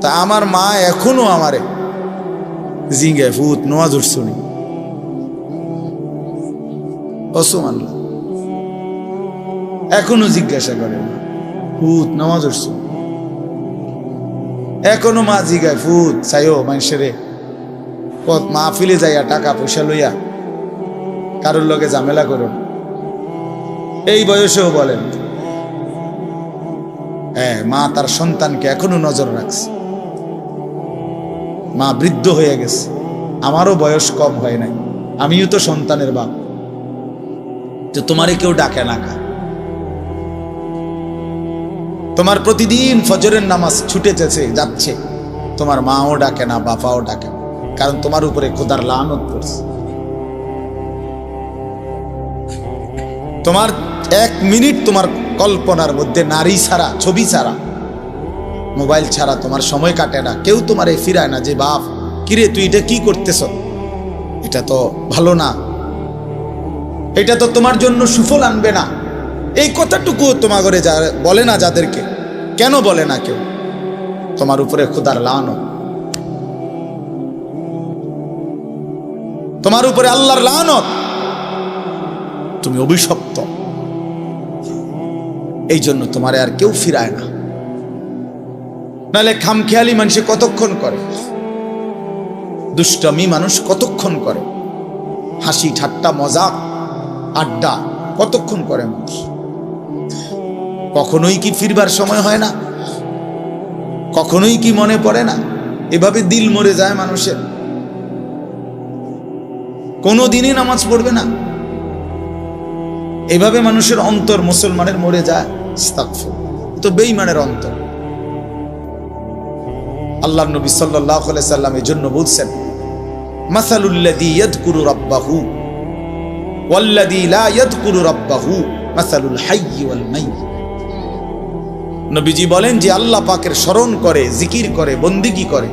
তা আমার মা এখনও আমারে জিঙ্গে ভূত নোয়াজ উঠছুনি অসমান এখনও জিজ্ঞাসা করে ভূত নামাজ উঠছুন এখনও মা জিগায় ফুত চাইও মানুষেরে। পথ মা ফিলে যাইয়া টাকা পয়সা লইয়া কারোর লগে ঝামেলা করো এই বয়সেও বলেন হ্যাঁ মা তার সন্তানকে এখনও নজর রাখছে। মা বৃদ্ধ হয়ে গেছে। আমারও বয়স কম হয় নাই। আমিও তো সন্তানের বাপ। তো তোমারে কেউ ডাকে না কা তোমার প্রতিদিন ফজরের নামাজ ছুটেছে যাচ্ছে। তোমার মাও ডাকে না বাপাও ডাকে না। কারণ তোমার উপরে খোদার লানত পড়ছে। তোমার এক মিনিট তোমার কল্পনার মধ্যে নারী ছাড়া, ছবি ছাড়া মোবাইল ছাড়া তোমার সময় কাটে না, কেউ তোমার এই ফিরায় না যে, বাপ, কিরে, তুই এটা কি করতেছ? এটা তো ভালো না। এটা তো তোমার জন্য সুফল আনবে না। এই কথাটুকু তোমার ঘরে যা বলে না যাদেরকে। কেন বলে না কেউ? তোমার উপরে খুদার লানো তোমার উপরে আল্লাহর লানত। তুমি অভিশপ্ত। এই জন্য তোমারে আর কেউ ফিরায় না। নাহলে খামখেয়ালি মানুষে কতক্ষণ করে? দুষ্টমি মানুষ কতক্ষণ করে? হাসি, ঠাট্টা মজাক আড্ডা কতক্ষণ করে মানুষ? কখনোই কি ফিরবার সময় হয় না? কখনোই কি মনে পড়ে না? এভাবে দিল মরে যায় মানুষের। কোনো দিনই নামাজ পড়বে না। এভাবে মানুষের অন্তর মুসলমানের মরে যায়। তো বেইমানের অন্তর। আল্লাহ নবী আলাইহি সাল্লাম এই জন্য বলছেন নবীজি বলেন যে আল্লাহ পাকের স্মরণ করে, জিকির করে, বন্দিগি করে,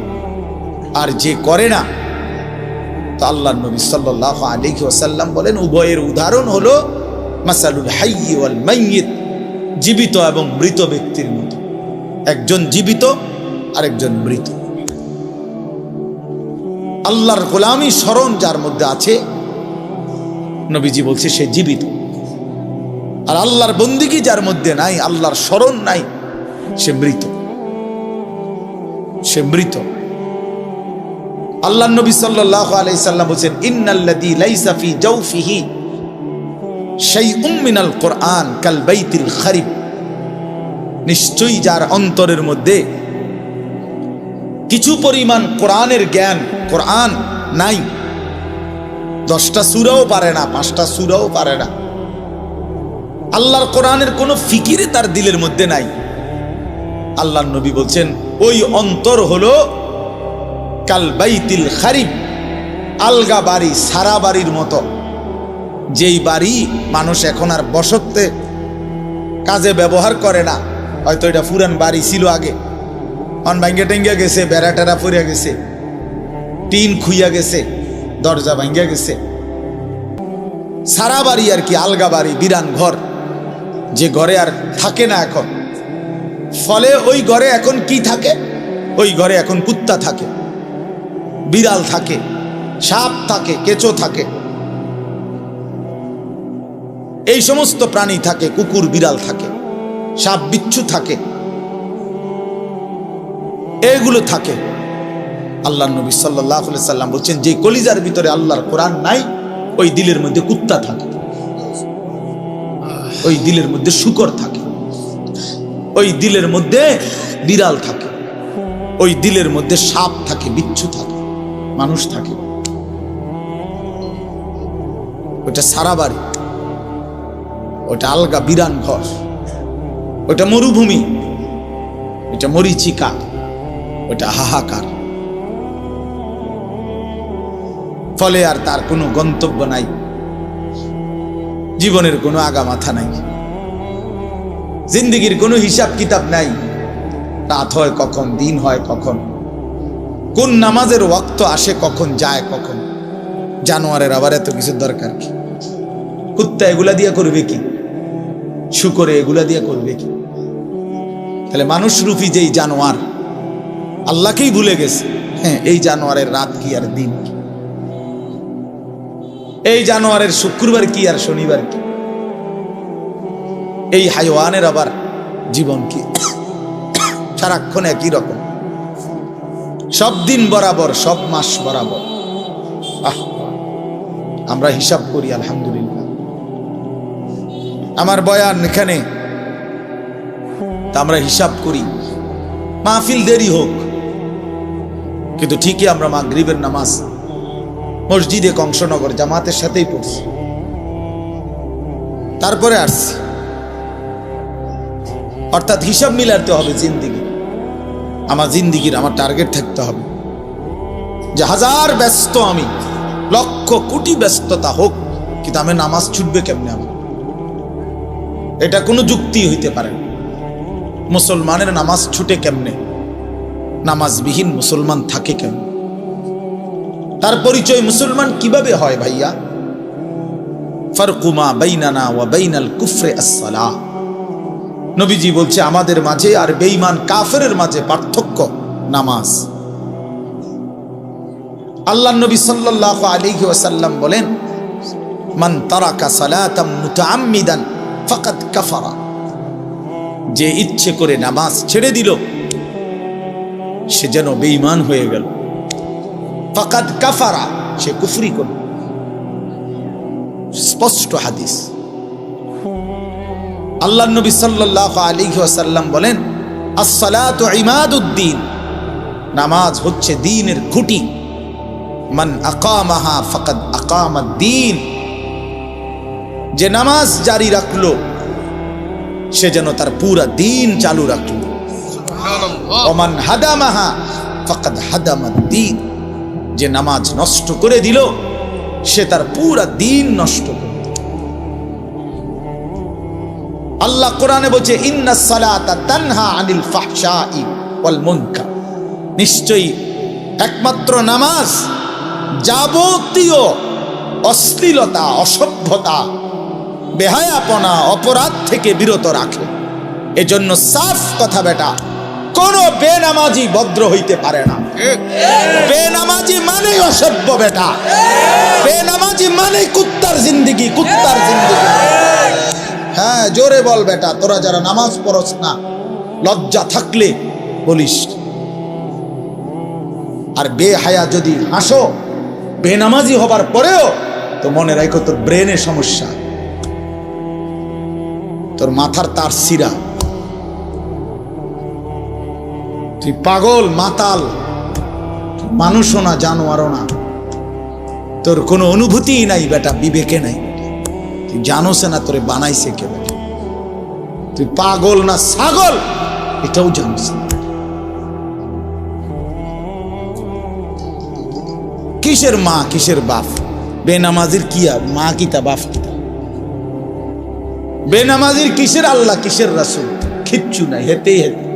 আর যে করে না আল্লাহ নবী সাল্লাল্লাহু আলাইহি ওয়াসাল্লাম বলেন, উভয়ের উদাহরণ হলো মাসালুল হাইয়্যি ওয়াল মাইয়্যিত জীবিত এবং মৃত ব্যক্তির মতো। একজন জীবিত আরেকজন মৃত। আল্লাহর গোলামী স্মরণ যার মধ্যে আছে, নবীজি বলছে সে জীবিত। আর আল্লাহর বন্দিগি যার মধ্যে নাই, আল্লাহর স্মরণ নাই, সে মৃত। সে মৃত। আল্লাহ নবী সাল্লাল্লাহু আলাইহি সাল্লাম বলেন ইন্নাল্লাযী লাইসা ফি জাওফিহি শাইউম মিনাল কোরআন খারিব নিশ্চয়ই যার অন্তরের মধ্যে কিছু পরিমাণ কোরআনের জ্ঞান, কোরআন নাই। দশটা সুরাও পারে না, পাঁচটা সুরাও পারে না। আল্লাহর কোরআনের কোনো ফিকিরে তার দিলের মধ্যে নাই। আল্লাহ নবী বলছেন, ওই অন্তর হলো কাল বাইতিল খারিব, আলগা বাড়ি, সারা বাড়ির মতো। যেই বাড়ি মানুষ এখন আর বসতে কাজে ব্যবহার করে না, হয়তো এটা পুরান বাড়ি ছিল আগে। অন ভাঙ্গে টেঙ্গে গেছে, বেড়া টেরা ফুরিয়া গেছে। টিন খুইয়া গেছে, দরজা ভাঙ্গা গেছে। সারা বাড়ি আর কি, আলগা বাড়ি, বিরান ঘর। যে ঘরে আর থাকে না এখন। ফলে ওই ঘরে এখন কি থাকে? ওই ঘরে এখন কুত্তা থাকে। বিড়াল থাকে। সাপ থাকে, কেঁচো থাকে। এই সমস্ত প্রাণী থাকে, কুকুর, বিড়াল থাকে। সাপ, বিচ্ছু থাকে। এগুলো থাকে। আল্লাহ নবী সাল্লাহ সাল্লাম বলছেন, যে কলিজার ভিতরে আল্লাহর কোরআন নাই, ওই দিলের মধ্যে কুত্তা থাকে। ওই দিলের মধ্যে শুকর থাকে। ওই দিলের মধ্যে বিড়াল থাকে। ওই দিলের মধ্যে সাপ থাকে, বিচ্ছু থাকে, মানুষ থাকে। ওটা সারা বাড়ি। ওটা আলগা বিরান ঘর। ওটা মরুভূমি। ওটা মরিচিকা। ওটা হাহাকার। ফলে আর তার কোনো গন্তব্য নাই। জীবনের কোনো আগামাথা নাই। জিন্দগির কোনো হিসাব কিতাব নাই। রাত হয় কখন, দিন হয় কখন। কোন নামাজের ওয়াক্ত আসে কখন, যায় কখন। জানোয়ারের আবার এত কিছুর দরকার কি? কুত্তা এগুলা দিয়া করবে কি? শুকরে এগুলা দিয়া করবে কি? তাহলে মানুষ রূপী যেই জানোয়ার আল্লাহকেই ভুলে গেছে। হ্যাঁ এই জানোয়ারের রাত কি আর দিন? কি এই জানোয়ারের শুক্রবার কি আর শনিবার কি? এই হাইওয়ানের আবার জীবন কি? সারাক্ষণ একই রকম। সব দিন বরাবর সব মাস বরাবর। আহ আমরা হিসাব করি আলহামদুলিল্লাহ। আমার বয়ান এখানে। তা আমরা হিসাব করি। মাহফিল দেরি হোক কিন্তু ঠিকই আমরা মাগরিবের নামাজ মসজিদে কংসনগর জামাতের সাথেই পড়ছি। তারপরে আসছি। অর্থাৎ হিসাব মিলাতে হবে জিন্দিগি। আমার জিন্দিগির আমার টার্গেট থাকতে হবে। যে হাজার ব্যস্ত আমি, লক্ষ কোটি ব্যস্ততা হোক, কিন্তু আমি নামাজ ছুটবে কেমনে আমার? এটা কোনো যুক্তি হইতে পারে মুসলমানের নামাজ ছুটে কেমনে? নামাজবিহীন মুসলমান থাকে কেন? তার পরিচয় মুসলমান কীভাবে হয় ভাইয়া? ফারকুমা বাইনানা ওয়া বাইনাল কুফরে আসসালাহ নবীজি বলছে, আমাদের মাঝে আর বেঈমান কাফেরের মাঝে পার্থক্য নামাজ। আল্লাহ নবী সাল্লাল্লাহু আলাইহি ওয়াসাল্লাম বলেন, মান তারাকা সালাতাম মুতাআম্মিদান ফাকাদ কাফারা। যে ইচ্ছে করে নামাজ ছেড়ে দিল সে যেন বেঈমান হয়ে গেল। ফাকাদ কাফারা, সে কুফরি করল। স্পষ্ট হাদিস। আল্লাহ নবী সাল্লাল্লাহু আলাইহি ওয়াসাল্লাম বলেন, আসসালাতু ইমাদুদ্দিন নামাজ হচ্ছে দ্বীনের খুঁটি। মান আকামাহা ফাকাদ আকামাদ্দিন যে নামাজ জারি রাখল, সে যেন তার পুরা দিন চালু রাখল। যে নামাজ নষ্ট করে দিল, সে তার পুরা দিন নষ্ট করে আল্লাহ কোরআনে বলছে নিশ্চয়ই একমাত্র নামাজ যাবতীয় অশ্লীলতা, অসভ্যতা, বেহায়াপনা, অপরাধ থেকে বিরত রাখে। এজন্য সাফ কথা বেটা কোন বেনামাজি ভদ্র হইতে পারে না। বেনামাজি মানেই অসভ্য বেটা। বেনামাজি মানেই কুত্তার জিন্দিগি কুত্তার জিন্দিগি। হ্যাঁ জোরে বল বেটা, তোরা যারা নামাজ পড়স না, লজ্জা থাকলে বলিস। আর বেহায়া যদি হাসো, বেনামাজি হবার পরেও তো মনে রাখো তোর ব্রেনের সমস্যা। তোর মাথার তার সিরা তুই পাগল, মাতাল। মানুষও না, জানোয়ারও না। তোর কোনো অনুভূতিই নাই বেটা, বিবেকে নাই। তুই জানোস না তোরে বানাইছে কে বেটা। তুই পাগল না, ছাগল, এটাও জানোস কিসের মা, কিসের বাপ? বেনামাজির কি আর, মা কিতা বাপ কিতা বেনামাজির কিসের আল্লাহ, কিসের রাসুল? কিচ্ছু নাই হেতেই হেতে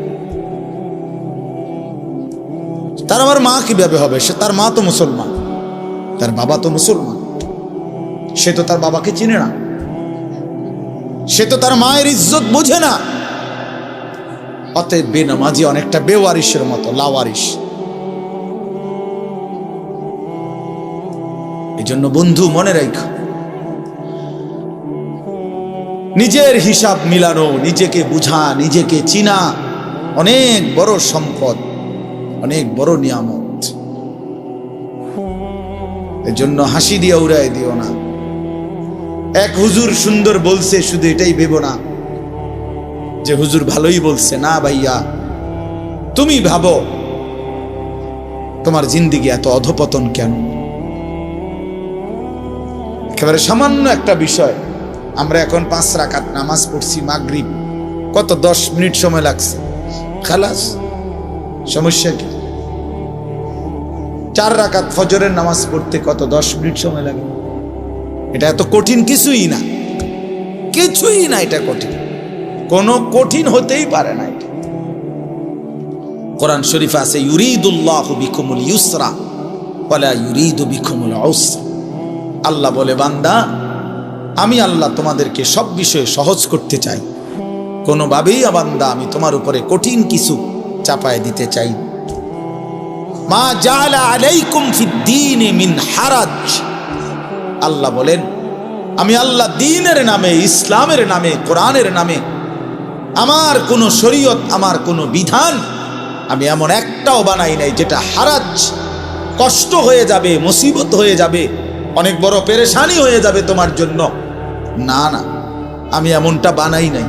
তার আমার মা কীভাবে হবে? সে তার মা তো মুসলমান। তার বাবা তো মুসলমান। সে তো তার বাবাকে চিনে না। সে তো তার মায়ের ইজ্জত বোঝে না। অতএব বেনামাজি অনেকটা বেওয়ারিশের মতো, লাওয়ারিশ। এই জন্য বন্ধু, মনে রাখ নিজের হিসাব মিলানো, নিজেকে বুঝা, নিজেকে চিনা, অনেক বড় সম্পদ। অনেক বড় নিয়ামত। এর জন্য হাসি দিয়ে উড়াই দিও না। এক হুজুর সুন্দর বলছে, শুধু এটাই ভেবো না যে হুজুর ভালোই বলছে। না ভাইয়া, তুমি ভাবো, তোমার জিন্দিগি এত অধপতন কেন? একেবারে সামান্য একটা বিষয়। আমরা এখন পাঁচ রাকাত নামাজ পড়ছি, মাগরিব। কত দশ মিনিট সময় লাগছে? খালাস। সমস্যা কি? চার রাকাত ফজরের নামাজ পড়তে কত দশ মিনিট সময় লাগে? এটা এত কঠিন কিছুই না। কিছুই না এটা কঠিন। কোনো কঠিন হতেই পারে না এটা। কোরআন শরীফ আছে, ইউরিদুল্লাহ বিকুমুল ইউসরা ওয়ালা ইউরিদু বিকুমুল উসরা। আল্লাহ বলে, বান্দা, আমি আল্লাহ তোমাদেরকে সব বিষয়ে সহজ করতে চাই। কোনোভাবেই বান্দা, আমি তোমার উপরে কঠিন কিছু চাপায় দিতে চাই। মা জালা আলাইকুম ফিদ্দিনে মিন হারাজ। আল্লাহ বলেন, আমি আল্লাহ দিনের নামে, ইসলামের নামে, কোরআনের নামে, আমার কোনো শরীয়ত, আমার কোনো বিধান আমি এমন একটাও বানাই নাই যেটা হারাজ, কষ্ট হয়ে যাবে, মুসিবত হয়ে যাবে, অনেক বড় পেরেশানি হয়ে যাবে তোমার জন্য। না না, আমি এমনটা বানাই নাই।